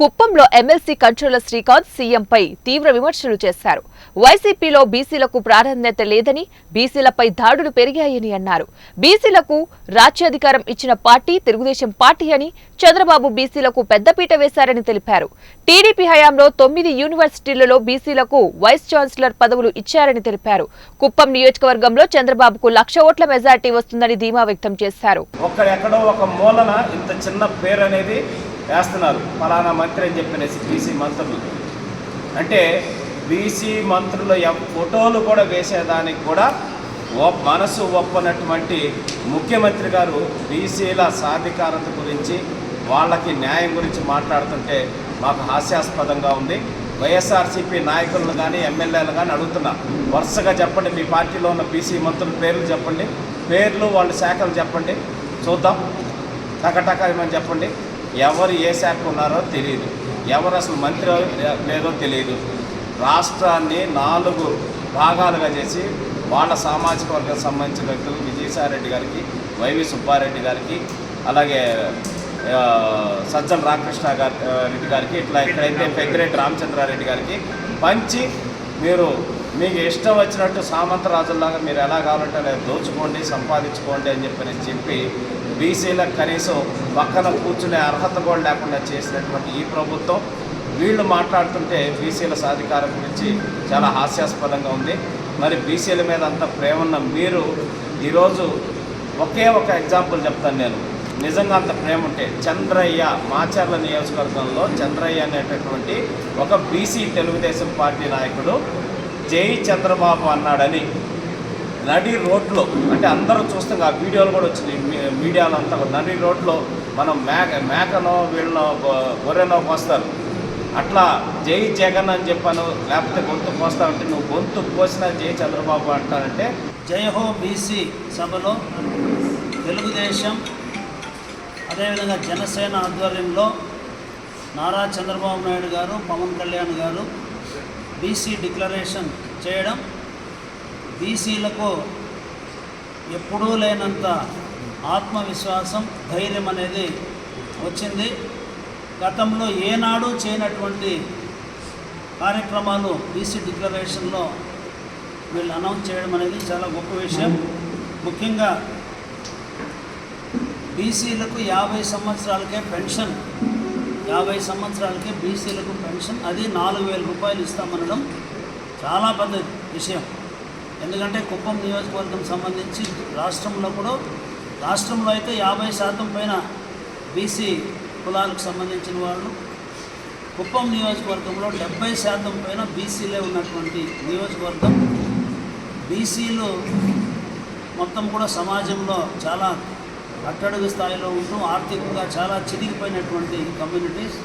కుప్పంలో MLC controller Srikanth సీఎంపై తీవ్ర విమర్శలు చేశారు. వైసీపీలో బీసీలకు ప్రాధాన్యత లేదని బీసీలపై దాడులు పెరిగాయని అన్నారు. బీసీలకు రాజ్యాధికారం ఇచ్చిన పార్టీ తెలుగుదేశం పార్టీ అని చంద్రబాబు బీసీలకు పెద్దపీట వేశారని తెలిపారు. టీడీపీ హయాంలో తొమ్మిది యూనివర్సిటీలలో బీసీలకు వైస్ ఛాన్సలర్ పదవులు ఇచ్చారని తెలిపారు. కుప్పం నియోజకవర్గంలో చంద్రబాబుకు లక్ష ఓట్ల మెజార్టీ వస్తుందని ధీమా వ్యక్తం చేశారు. ఒక్కడెక్కడో ఒక మూలన ఇంత చిన్న పేరు అనేది వేస్తున్నారు. ఫలానా మంత్రి అని చెప్పినేసి బీసీ మంత్రులు. అంటే బీసీ మంత్రుల ఫోటోలు కూడా వేసేదానికి కూడా మనసు ఒప్పనటువంటి ముఖ్యమంత్రి గారు బీసీల సాధికారత గురించి వాళ్ళకి న్యాయం గురించి మాట్లాడుతుంటే మాకు హాస్యాస్పదంగా ఉంది. వైఎస్ఆర్సీపీ నాయకులను కానీ ఎమ్మెల్యేలు కానీ అడుగుతున్నా వరుసగా చెప్పండి మీ పార్టీలో ఉన్న బీసీ మంత్రుల పేర్లు చెప్పండి. పేర్లు వాళ్ళ శాఖలు చెప్పండి. చూద్దాం. టకటక ఏమని చెప్పండి. ఎవరు ఏ శాఖ ఉన్నారో తెలియదు. ఎవరు అసలు మంత్రి లేదో తెలియదు. రాష్ట్రాన్ని నాలుగు భాగాలుగా చేసి వాళ్ళ సామాజిక వర్గం సంబంధించిన వ్యక్తులు విజయసాయిరెడ్డి గారికి వైవి సుబ్బారెడ్డి గారికి అలాగే సజ్జల రామకృష్ణ గారి రెడ్డి గారికి ఇట్లా ఇక్కడైతే పెద్దిరెడ్డి రామచంద్రారెడ్డి గారికి పంచి మీరు మీకు ఇష్టం వచ్చినట్టు సామంత రాజుల్లాగా మీరు ఎలా కావాలంటే అలా దోచుకోండి సంపాదించుకోండి అని చెప్పి చెప్పి బీసీలకు కనీసం పక్కన కూర్చునే అర్హత కూడా లేకుండా చేసినటువంటి ఈ ప్రభుత్వం. వీళ్ళు మాట్లాడుతుంటే బీసీల సాధికారం గురించి చాలా హాస్యాస్పదంగా ఉంది. మరి బీసీల మీద అంత ప్రేమ ఉన్న మీరు ఈరోజు ఒకే ఒక ఎగ్జాంపుల్ చెప్తాను నేను. నిజంగా అంత ప్రేమ ఉంటే చంద్రయ్య మాచర్ల నియోజకవర్గంలో చంద్రయ్య అనేటటువంటి ఒక బీసీ తెలుగుదేశం పార్టీ నాయకుడు జై చంద్రబాబు అన్నాడని నడి రోడ్లో అంటే అందరూ చూస్తాం ఆ వీడియోలు కూడా వచ్చినాయి మీడియాలో అంతా నడి రోడ్లో మనం మేక మేకనో వీళ్ళనో గొర్రెనో కోస్తారు. అట్లా జై జగన్ అని చెప్పాను లేకపోతే గొంతు కోస్తావంటే నువ్వు గొంతు పోసినా జై చంద్రబాబు అంటానంటే జయహో బీసీ సభలో తెలుగుదేశం అదేవిధంగా జనసేన ఆధ్వర్యంలో నారా చంద్రబాబు నాయుడు గారు పవన్ కళ్యాణ్ గారు బీసీ డిక్లరేషన్ చేయడం బీసీలకు ఎప్పుడూ లేనంత ఆత్మవిశ్వాసం ధైర్యం అనేది వచ్చింది. గతంలో ఏనాడు చేయనటువంటి కార్యక్రమాలు బీసీ డిక్లరేషన్లో వీళ్ళు అనౌన్స్ చేయడం అనేది చాలా గొప్ప విషయం. ముఖ్యంగా బీసీలకు యాభై సంవత్సరాలకే పెన్షన్. యాభై సంవత్సరాలకే బీసీలకు పెన్షన్. అది నాలుగు వేల రూపాయలు ఇస్తామనడం చాలా పెద్ద విషయం. ఎందుకంటే కుప్పం నియోజకవర్గం సంబంధించి రాష్ట్రంలో కూడా రాష్ట్రంలో అయితే యాభై శాతం పైన బీసీ కులాలకు సంబంధించిన వాళ్ళు కుప్పం నియోజకవర్గంలో డెబ్బై శాతం పైన బీసీలే ఉన్నటువంటి నియోజకవర్గం. బీసీలు మొత్తం కూడా సమాజంలో చాలా అట్టడుగు స్థాయిలో ఉంటూ ఆర్థికంగా చాలా చిరిగిపోయినటువంటి కమ్యూనిటీస్.